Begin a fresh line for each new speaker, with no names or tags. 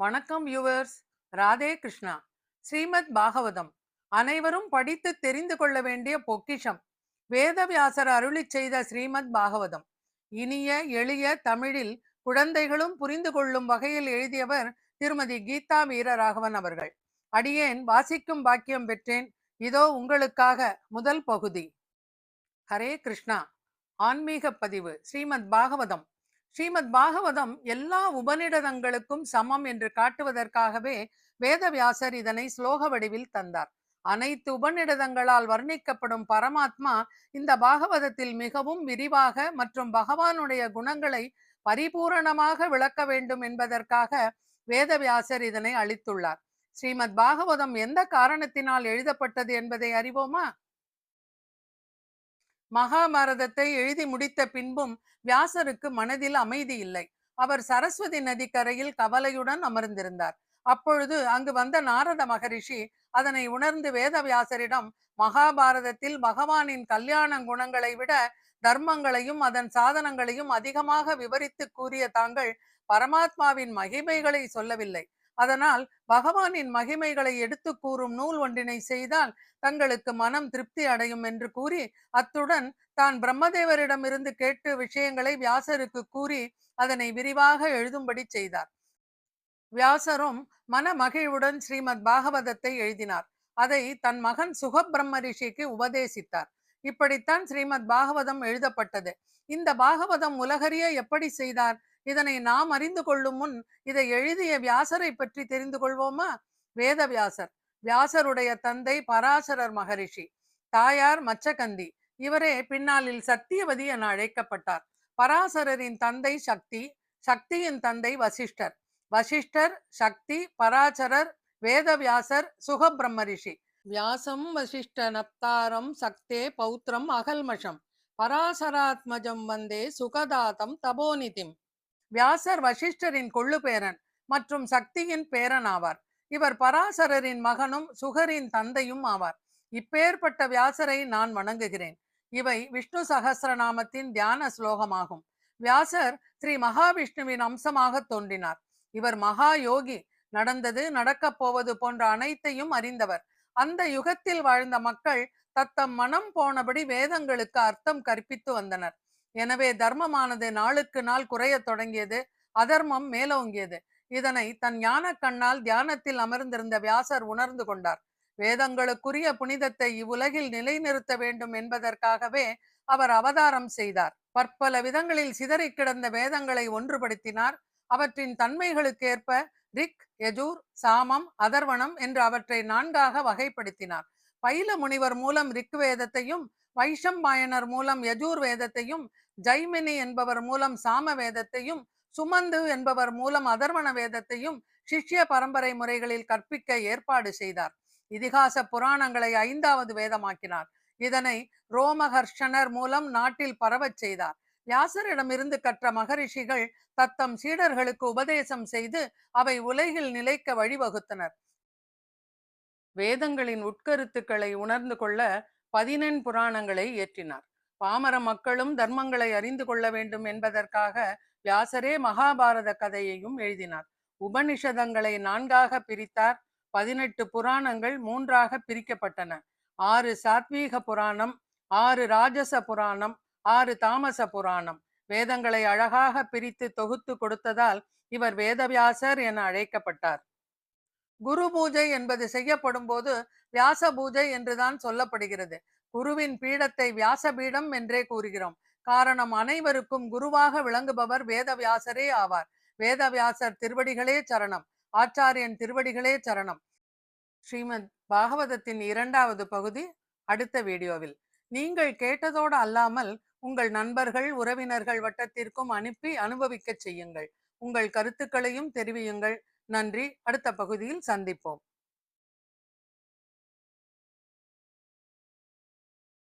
வணக்கம் வியூவர்ஸ் ராதே கிருஷ்ணா. ஸ்ரீமத் பாகவதம். அனைவரும் படித்து தெரிந்து கொள்ள வேண்டிய பொக்கிஷம். வேதவியாசர் அருளி செய்த ஸ்ரீமத் பாகவதம். இனிய எளிய தமிழில் குழந்தைகளும் புரிந்து கொள்ளும் வகையில் எழுதியவர் திருமதி கீதா வீரராகவன் அவர்கள். அடியேன் வாசிக்கும் பாக்கியம் பெற்றேன். இதோ உங்களுக்காக முதல் பகுதி. ஹரே கிருஷ்ணா. ஆன்மீக பதிவு. ஸ்ரீமத் பாகவதம். ஸ்ரீமத் பாகவதம் எல்லா உபநிடதங்களுக்கும் சமம் என்று காட்டுவதற்காகவே வேதவியாசர் இதனை ஸ்லோக வடிவில் தந்தார். அனைத்து உபநிடதங்களால் வர்ணிக்கப்படும் பரமாத்மா இந்த பாகவதத்தில் மிகவும் விரிவாக மற்றும் பகவானுடைய குணங்களை பரிபூரணமாக விளக்க வேண்டும் என்பதற்காக வேதவியாசர் இதனை அளித்துள்ளார். ஸ்ரீமத் பாகவதம் எந்த காரணத்தினால் எழுதப்பட்டது என்பதை அறிவோமா? மகாபாரதத்தை எழுதி முடித்த பின்பும் வியாசருக்கு மனதில் அமைதி இல்லை. அவர் சரஸ்வதி நதிக்கரையில் கவலையுடன் அமர்ந்திருந்தார். அப்பொழுது அங்கு வந்த நாரத மகரிஷி அதனை உணர்ந்து வேதவியாசரிடம் மகாபாரதத்தில் பகவானின் கல்யாண குணங்களை விட தர்மங்களையும் அதன் சாதனங்களையும் அதிகமாக விவரித்து கூறிய தாங்கள் பரமாத்மாவின் மகிமைகளை சொல்லவில்லை. அதனால் பகவானின் மகிமைகளை எடுத்து கூறும் நூல் ஒன்றினை செய்தால் தங்களுக்கு மனம் திருப்தி அடையும் என்று கூறி அத்துடன் தான் பிரம்மதேவரிடமிருந்து கேட்டு விஷயங்களை வியாசருக்கு கூறி அதனை விரிவாக எழுதும்படி செய்தார். வியாசரும் மன மகிழ்வுடன் ஸ்ரீமத் பாகவதத்தை எழுதினார். அதை தன் மகன் சுகபிரம்ம ரிஷிக்கு உபதேசித்தார். இப்படித்தான் ஸ்ரீமத் பாகவதம் எழுதப்பட்டது. இந்த பாகவதம் உலகறிய எப்படி செய்தார்? இதனை நாம் அறிந்து கொள்ளும் முன் இதை எழுதிய வியாசரை பற்றி தெரிந்து கொள்வோமா? வேத வியாசர் வியாசருடைய தந்தை பராசரர் மகரிஷி தாயார் மச்சகந்தி இவரே பின்னாளில் சத்தியவதி என அழைக்கப்பட்டார். பராசரரின் தந்தை சக்தி சக்தியின் தந்தை வசிஷ்டர். வசிஷ்டர் சக்தி பராசரர் வேதவியாசர் சுகபிரம்மரிஷி. வியாசம் வசிஷ்ட நப்தாரம் சக்தே பௌத்திரம் அகல்மஷம். பராசராத்மஜம் வந்தே சுகதாதம் தபோநிதிம். வியாசர் வசிஷ்டரின் கொள்ளு பேரன் மற்றும் சக்தியின் பேரன் ஆவார். இவர் பராசரரின் மகனும் சுகரின் தந்தையும் ஆவார். இப்பேற்பட்ட வியாசரை நான் வணங்குகிறேன். இவை விஷ்ணு சகசிரநாமத்தின் தியான ஸ்லோகமாகும். வியாசர் ஸ்ரீ மகாவிஷ்ணுவின் அம்சமாக தோன்றினார். இவர் மகா யோகி நடந்தது நடக்கப் போவது போன்ற அனைத்தையும் அறிந்தவர். அந்த யுகத்தில் வாழ்ந்த மக்கள் தத்தம் மனம் போனபடி வேதங்களுக்கு அர்த்தம் கற்பித்து வந்தனர். எனவே தர்மமானது நாளுக்கு நாள் குறையத் தொடங்கியது அதர்மம் மேலோங்கியது. இதனை தன் ஞான கண்ணால் தியானத்தில் அமர்ந்திருந்த வியாசர் உணர்ந்து கொண்டார். வேதங்களுக்குரிய புனிதத்தை இவ்வுலகில் நிலைநிறுத்த வேண்டும் என்பதற்காகவே அவர் அவதாரம் செய்தார். பற்பல விதங்களில் சிதறி கிடந்த வேதங்களை ஒன்றுபடுத்தினார். அவற்றின் தன்மைகளுக்கேற்ப ரிக் யஜூர் சாமம் அதர்வனம் என்று அவற்றை நான்காக வகைப்படுத்தினார். பைல முனிவர் மூலம் ரிக் வேதத்தையும் வைஷம்பாயனர் மூலம் யஜூர் வேதத்தையும் ஜைமினி என்பவர் மூலம் சாம வேதத்தையும் சுமந்து என்பவர் மூலம் அதர்வண வேதத்தையும் சிஷ்ய பரம்பரை முறைகளில் கற்பிக்க ஏற்பாடு செய்தார். இதிகாச புராணங்களை ஐந்தாவது வேதமாக்கினார். இதனை ரோமஹர்ஷனர் மூலம் நாட்டில் பரவச் செய்தார். வியாசரிடமிருந்து கற்ற மகரிஷிகள் தத்தம் சீடர்களுக்கு உபதேசம் செய்து அவை உலகில் நிலைக்க வழிவகுத்தனர். வேதங்களின் உட்கருத்துக்களை உணர்ந்து கொள்ள பதினெண் புராணங்களை இயற்றினார். பாமர மக்களும் தர்மங்களை அறிந்து கொள்ள வேண்டும் என்பதற்காக வியாசரே மகாபாரத கதையையும் எழுதினார். உபனிஷதங்களை நான்காக பிரித்தார். பதினெட்டு புராணங்கள் மூன்றாக பிரிக்கப்பட்டன. ஆறு சாத்வீக புராணம் ஆறு ராஜச புராணம் ஆறு தாமச புராணம். வேதங்களை அழகாக பிரித்து தொகுத்து கொடுத்ததால் இவர் வேதவியாசர் என அழைக்கப்பட்டார். குரு பூஜை என்பது செய்யப்படும் போது வியாச பூஜை என்றுதான் சொல்லப்படுகிறது. குருவின் பீடத்தை வியாச பீடம் என்றே கூறுகிறோம். காரணம் அனைவருக்கும் குருவாக விளங்குபவர் வேதவியாசரே ஆவார். வேதவியாசர் திருவடிகளே சரணம். ஆச்சாரியன் திருவடிகளே சரணம். ஸ்ரீமத் பாகவதத்தின் இரண்டாவது பகுதி அடுத்த வீடியோவில். நீங்கள் கேட்டதோடு அல்லாமல் உங்கள் நண்பர்கள் உறவினர்கள் வட்டத்திற்கும் அனுப்பி அனுபவிக்க செய்யுங்கள். உங்கள் கருத்துக்களையும் தெரிவியுங்கள். நன்றி. அடுத்த பகுதியில் சந்திப்போம்.